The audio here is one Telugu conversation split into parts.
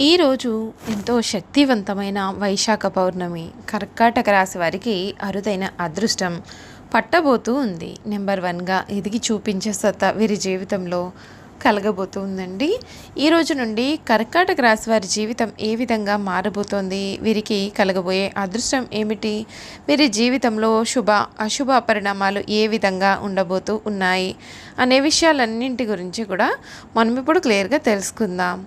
ఈరోజు ఎంతో శక్తివంతమైన వైశాఖ పౌర్ణమి కర్కాటక రాశి వారికి అరుదైన అదృష్టం. పట్టబోతూ ఉంది. నెంబర్ వన్గా ఎదిగి చూపించే సత్తా వీరి జీవితంలో కలగబోతూ ఉందండి. ఈ రోజు నుండి కర్కాటక రాశి వారి జీవితం ఏ విధంగా మారబోతోంది? వీరికి కలగబోయే అదృష్టం ఏమిటి? వీరి జీవితంలో శుభ అశుభ పరిణామాలు ఏ విధంగా ఉండబోతూ ఉన్నాయి? అనే విషయాలన్నింటి గురించి కూడా మనం ఇప్పుడు క్లియర్గా తెలుసుకుందాం.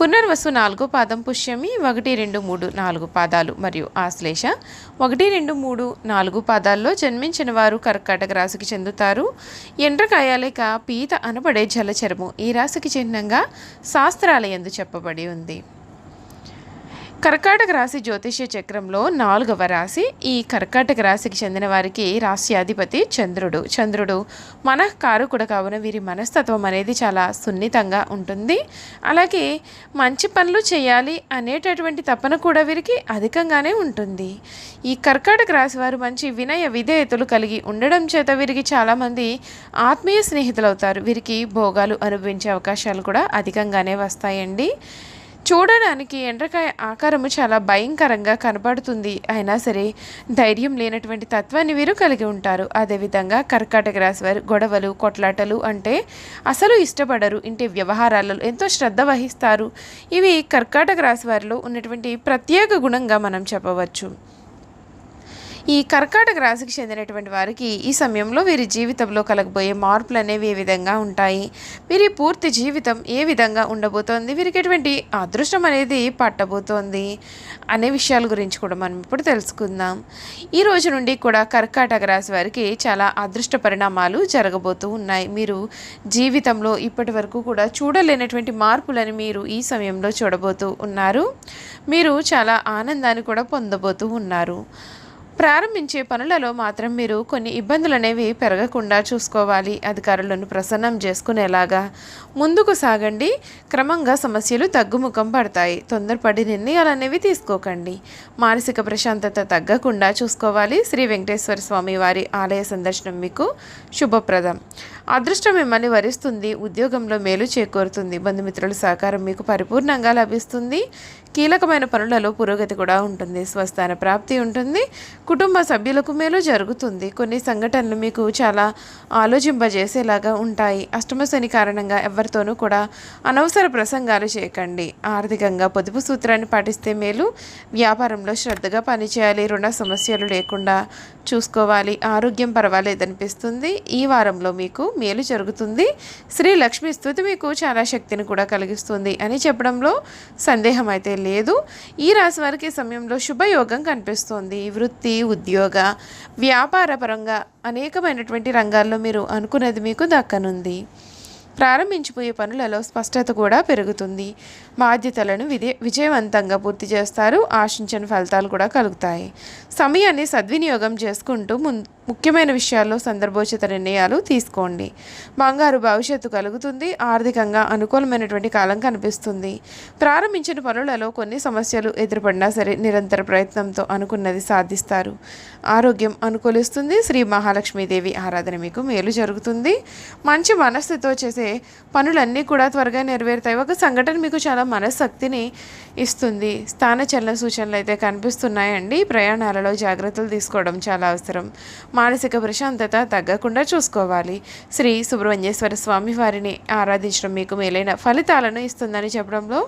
పునర్వసు నాలుగో పాదం పుష్యమి ఒకటి రెండు మూడు నాలుగు పాదాలు మరియు ఆశ్లేష ఒకటి రెండు మూడు నాలుగు పాదాల్లో జన్మించిన వారు కర్కాటక రాశికి చెందుతారు. ఎండ్రకాయ లేక పీత అనబడే జలచరము ఈ రాశికి చిహ్నంగా శాస్త్రాలయందు చెప్పబడి ఉంది. కర్కాటక రాశి జ్యోతిష్య చక్రంలో నాలుగవ రాశి. ఈ కర్కాటక రాశికి చెందిన వారికి రాశ్యాధిపతి చంద్రుడు. చంద్రుడు మనఃకారకుడు కావున వీరి మనస్తత్వం అనేది చాలా సున్నితంగా ఉంటుంది. అలాగే మంచి పనులు చేయాలి అనేటటువంటి తపన కూడా వీరికి అధికంగానే ఉంటుంది. ఈ కర్కాటక రాశి వారు మంచి వినయ విధేయతలు కలిగి ఉండడం చేత వీరికి చాలామంది ఆత్మీయ స్నేహితులు అవుతారు వీరికి భోగాలు అనుభవించే అవకాశాలు కూడా అధికంగానే వస్తాయండి. చూడడానికి ఎండ్రకాయ ఆకారము చాలా భయంకరంగా కనబడుతుంది. అయినా సరే ధైర్యం లేనటువంటి తత్వాన్ని వీరు కలిగి ఉంటారు. అదేవిధంగా కర్కాటక రాశి వారు గొడవలు కొట్లాటలు అంటే అసలు ఇష్టపడరు. ఇంటి వ్యవహారాలలో ఎంతో శ్రద్ధ వహిస్తారు. ఇవి కర్కాటక రాశి వారిలో ఉన్నటువంటి ప్రత్యేక గుణంగా మనం చెప్పవచ్చు. ఈ కర్కాటక రాశికి చెందినటువంటి వారికి ఈ సమయంలో వీరి జీవితంలో కలగబోయే మార్పులు అనేవి ఏ విధంగా ఉంటాయి? వీరి పూర్తి జీవితం ఏ విధంగా ఉండబోతోంది? వీరికి ఎటువంటి అదృష్టం అనేది పట్టబోతోంది? అనే విషయాల గురించి కూడా మనం ఇప్పుడు తెలుసుకుందాం. ఈ రోజు నుండి కూడా కర్కాటక రాశి వారికి చాలా అదృష్ట పరిణామాలు జరగబోతూ ఉన్నాయి. మీరు జీవితంలో ఇప్పటి వరకు కూడా చూడలేనటువంటి మార్పులని మీరు ఈ సమయంలో చూడబోతూ ఉన్నారు. మీరు చాలా ఆనందాన్ని కూడా పొందబోతూ ఉన్నారు. ప్రారంభించే పనులలో మాత్రం మీరు కొన్ని ఇబ్బందులు అనేవి పెరగకుండా చూసుకోవాలి. అధికారులను ప్రసన్నం చేసుకునేలాగా ముందుకు సాగండి. క్రమంగా సమస్యలు తగ్గుముఖం పడతాయి. తొందరపడి నిర్ణయాలు అనేవి తీసుకోకండి. మానసిక ప్రశాంతత తగ్గకుండా చూసుకోవాలి. శ్రీ వెంకటేశ్వర స్వామి వారి ఆలయ సందర్శనం మీకు శుభప్రదం. అదృష్టం మిమ్మల్ని వరిస్తుంది ఉద్యోగంలో మేలు చేకూరుతుంది బంధుమిత్రుల సహకారం మీకు పరిపూర్ణంగా లభిస్తుంది. కీలకమైన పనులలో పురోగతి కూడా ఉంటుంది స్వస్థాన ప్రాప్తి ఉంటుంది కుటుంబ సభ్యులకు మేలు జరుగుతుంది. కొన్ని సంఘటనలు మీకు చాలా ఆలోచింపజేసేలాగా ఉంటాయి. అష్టమ శని కారణంగా ఎవరితోనూ కూడా అనవసర ప్రసంగాలు చేయకండి. ఆర్థికంగా పొదుపు సూత్రాన్ని పాటిస్తే మేలు వ్యాపారంలో శ్రద్ధగా పనిచేయాలి రుణ సమస్యలు లేకుండా చూసుకోవాలి ఆరోగ్యం పర్వాలేదనిపిస్తుంది. ఈ వారంలో మీకు మేలు జరుగుతుంది. శ్రీ లక్ష్మి స్థుతి మీకు చాలా శక్తిని కూడా కలిగిస్తుంది అని చెప్పడంలో సందేహం అయితే లేదు. ఈ రాశి వారికి సమయంలో శుభయోగం కనిపిస్తోంది. వృత్తి ఉద్యోగ వ్యాపార పరంగా అనేకమైనటువంటి రంగాల్లో మీరు అనుకున్నది మీకు దక్కనుంది. ప్రారంభించిపోయే పనులలో స్పష్టత కూడా పెరుగుతుంది. బాధ్యతలను విజయ విజయవంతంగా పూర్తి చేస్తారు. ఆశించిన ఫలితాలు కూడా కలుగుతాయి. సమయాన్ని సద్వినియోగం చేసుకుంటూ ముం ముఖ్యమైన విషయాల్లో సందర్భోచిత నిర్ణయాలు తీసుకోండి. బంగారు భవిష్యత్తు కలుగుతుంది. ఆర్థికంగా అనుకూలమైనటువంటి కాలం కనిపిస్తుంది. ప్రారంభించిన పనులలో కొన్ని సమస్యలు ఎదురుపడినా సరే నిరంతర ప్రయత్నంతో అనుకున్నది సాధిస్తారు. ఆరోగ్యం అనుకూలిస్తుంది. శ్రీ మహాలక్ష్మీదేవి ఆరాధన మీకు మేలు జరుగుతుంది. మంచి మనస్సుతో చేసే పనులన్నీ కూడా త్వరగా నెరవేరుతాయి. ఒక సంఘటన మీకు చాలా మనశ్శక్తిని ఇస్తుంది. స్థాన చలన సూచనలు అయితే కనిపిస్తున్నాయండి. ప్రయాణాలలో జాగ్రత్తలు తీసుకోవడం చాలా అవసరం. మానసిక ప్రశాంతత తగ్గకుండా చూసుకోవాలి. శ్రీ సుబ్రహ్మణ్యేశ్వర స్వామి వారిని ఆరాధించడం మీకు మేలైన ఫలితాలను ఇస్తుందని చెప్పడంలో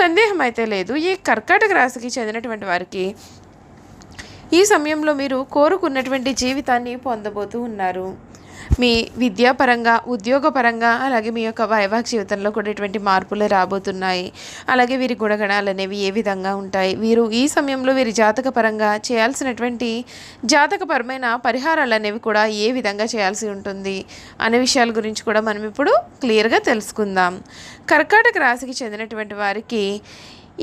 సందేహం అయితే లేదు. ఈ కర్కాటక రాశికి చెందినటువంటి వారికి ఈ సమయంలో మీరు కోరుకున్నటువంటి జీవితాన్ని పొందబోతూ ఉన్నారు. మీ విద్యాపరంగా ఉద్యోగపరంగా అలాగే మీ యొక్క వైవాహిక జీవితంలో కూడా ఎటువంటి మార్పులు రాబోతున్నాయి. అలాగే వీరి గుణగణాలు అనేవి ఏ విధంగా ఉంటాయి? వీరు ఈ సమయంలో వీరి జాతక పరంగా చేయాల్సినటువంటి జాతకపరమైన పరిహారాలు అనేవి కూడా ఏ విధంగా చేయాల్సి ఉంటుంది అనే విషయాల గురించి కూడా మనం ఇప్పుడు క్లియర్గా తెలుసుకుందాం. కర్కాటక రాశికి చెందినటువంటి వారికి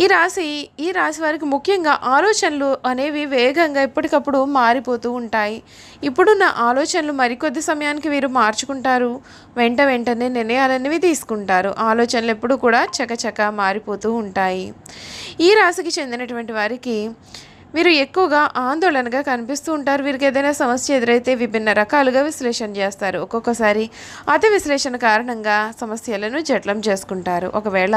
ఈ రాశి ఈ రాశి వారికి ముఖ్యంగా ఆలోచనలు అనేవి వేగంగా ఎప్పటికప్పుడు మారిపోతూ ఉంటాయి. ఇప్పుడున్న ఆలోచనలు మరికొద్ది సమయానికి వీరు మార్చుకుంటారు. వెంట వెంటనే నిర్ణయాలనేవి తీసుకుంటారు. ఆలోచనలు ఎప్పుడు కూడా చకచక మారిపోతూ ఉంటాయి. ఈ రాశికి చెందినటువంటి వారికి వీరు ఎక్కువగా ఆందోళనగా కనిపిస్తూ ఉంటారు. వీరికి ఏదైనా సమస్య ఎదురైతే విభిన్న రకాలుగా విశ్లేషణ చేస్తారు. ఒక్కొక్కసారి అతి విశ్లేషణ కారణంగా సమస్యలను జట్లం చేసుకుంటారు. ఒకవేళ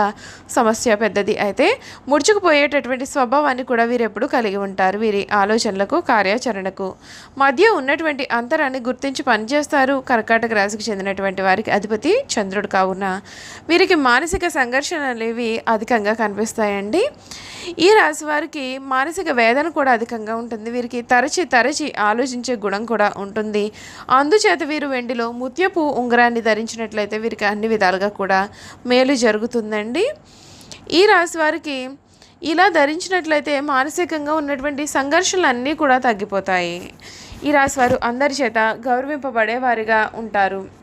సమస్య పెద్దది అయితే ముడుచుకుపోయేటటువంటి స్వభావాన్ని కూడా వీరు ఎప్పుడూ కలిగి ఉంటారు. వీరి ఆలోచనలకు కార్యాచరణకు మధ్య ఉన్నటువంటి అంతరాన్ని గుర్తించి పనిచేస్తారు. కర్కాటక రాశికి చెందినటువంటి వారికి అధిపతి చంద్రుడు కావున వీరికి మానసిక సంఘర్షణలు అనేవి అధికంగా కనిపిస్తాయండి. ఈ రాశి వారికి మానసిక వేదన కూడా అధికంగా ఉంటుంది. వీరికి తరచి తరచి ఆలోచించే గుణం కూడా ఉంటుంది. అందుచేత వీరు వెండిలో ముత్యపు ఉంగరాన్ని ధరించినట్లయితే వీరికి అన్ని విధాలుగా కూడా మేలు జరుగుతుందండి. ఈ రాశి వారికి ఇలా ధరించినట్లయితే మానసికంగా ఉన్నటువంటి సంఘర్షణలు అన్నీ కూడా తగ్గిపోతాయి. ఈ రాశి వారు అందరి చేత గౌరవింపబడేవారిగా ఉంటారు.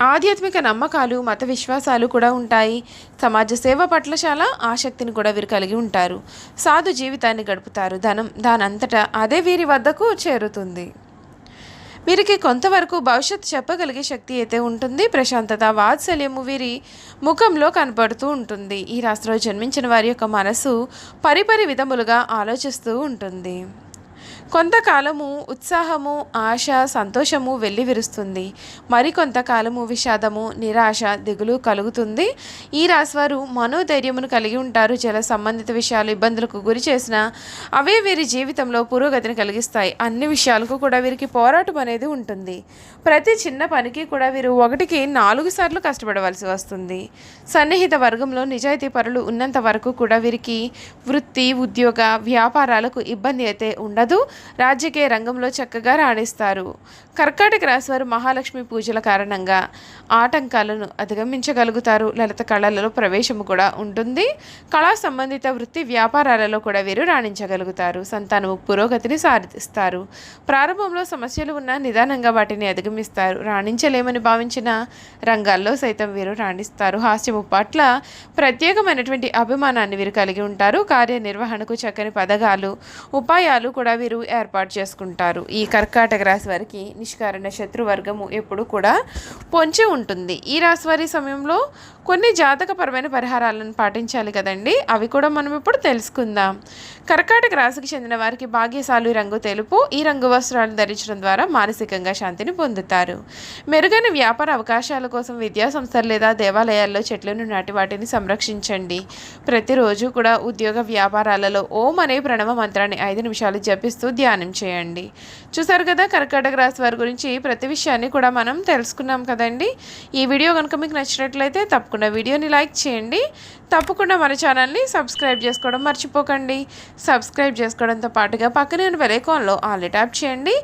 ఆధ్యాత్మిక నమ్మకాలు మత విశ్వాసాలు కూడా ఉంటాయి. సమాజ సేవ పట్ల చాలా ఆసక్తిని కూడా వీరు కలిగి ఉంటారు. సాధు జీవితాన్ని గడుపుతారు. ధనం దానంతటా అదే వీరి వద్దకు చేరుతుంది. వీరికి కొంతవరకు భవిష్యత్తు చెప్పగలిగే శక్తి అయితే ఉంటుంది. ప్రశాంతత వాత్సల్యము వీరి ముఖంలో కనపడుతూ ఉంటుంది. ఈ రాశిలో జన్మించిన వారి యొక్క మనసు పరిపరి విధములుగా ఆలోచిస్తూ ఉంటుంది. కొంతకాలము ఉత్సాహము ఆశ సంతోషము వెళ్ళి విరుస్తుంది విషాదము నిరాశ దిగులు కలుగుతుంది. ఈ రాశివారు మనోధైర్యమును కలిగి ఉంటారు. జల సంబంధిత విషయాలు ఇబ్బందులకు గురి చేసిన అవే వీరి జీవితంలో పురోగతిని కలిగిస్తాయి. అన్ని విషయాలకు కూడా వీరికి పోరాటం అనేది ఉంటుంది. ప్రతి చిన్న పనికి కూడా వీరు ఒకటికి నాలుగు సార్లు కష్టపడవలసి వస్తుంది. సన్నిహిత వర్గంలో నిజాయితీ పరులు ఉన్నంత వరకు కూడా వీరికి వృత్తి ఉద్యోగ వ్యాపారాలకు ఇబ్బంది అయితే ఉండదు. రాజకీయ రంగంలో చక్కగా రాణిస్తారు. కర్కాటక రాశి వారు మహాలక్ష్మి పూజల కారణంగా ఆటంకాలను అధిగమించగలుగుతారు. లలిత కళలలో ప్రవేశము కూడా ఉంటుంది. కళా సంబంధిత వృత్తి వ్యాపారాలలో కూడా వీరు రాణించగలుగుతారు. సంతానము పురోగతిని సాధిస్తారు. ప్రారంభంలో సమస్యలు ఉన్న నిదానంగా వాటిని అధిగమిస్తారు. రాణించలేమని భావించిన రంగాల్లో సైతం వీరు రాణిస్తారు. హాస్యము పట్ల ప్రత్యేకమైనటువంటి అభిమానాన్ని వీరు కలిగి ఉంటారు. కార్యనిర్వహణకు చక్కని పదగాలు ఉపాయాలు కూడా వీరు ఏర్పాటు చేసుకుంటారు. ఈ కర్కాటక రాశి వారికి నిష్కారణ శత్రువర్గము ఎప్పుడు కూడా పొంచి ఉంటుంది. ఈ రాశి వారి సమయంలో కొన్ని జాతకపరమైన పరిహారాలను పాటించాలి కదండి. అవి కూడా మనం ఇప్పుడు తెలుసుకుందాం. కర్కాటక రాశికి చెందిన వారికి భాగ్యశాలు రంగు తెలుపు ఈ రంగు వస్త్రాలు ధరించడం ద్వారా మానసికంగా శాంతిని పొందుతారు. మెరుగైన వ్యాపార అవకాశాల కోసం విద్యా సంస్థలు లేదా దేవాలయాల్లో చెట్లను నాటి వాటిని సంరక్షించండి. ప్రతిరోజు కూడా ఉద్యోగ వ్యాపారాలలో ఓం అనే ప్రణవ మంత్రాన్ని ఐదు నిమిషాలు జపిస్తూ ధ్యానం చేయండి. చూసారు కదా కర్కాటక రాశి వారి గురించి ప్రతి విషయాన్ని కూడా మనం తెలుసుకున్నాం కదండి. ఈ వీడియో కనుక మీకు నచ్చినట్లయితే తప్పకుండా వీడియోని లైక్ చేయండి. తప్పకుండా మన ఛానల్ని సబ్స్క్రైబ్ చేసుకోవడం మర్చిపోకండి. సబ్స్క్రైబ్ చేసుకోవడంతో పాటుగా పక్కనే ఉన్న వెలైకాన్లో ఆల్ ట్యాప్ చేయండి.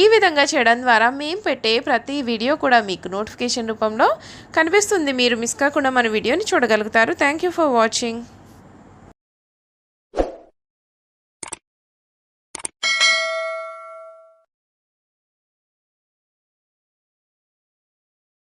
ఈ విధంగా చేయడం ద్వారా మేము పెట్టే ప్రతి వీడియో కూడా మీకు నోటిఫికేషన్ రూపంలో కనిపిస్తుంది. మీరు మిస్ కాకుండా మన వీడియోని చూడగలుగుతారు. Thank you for watching.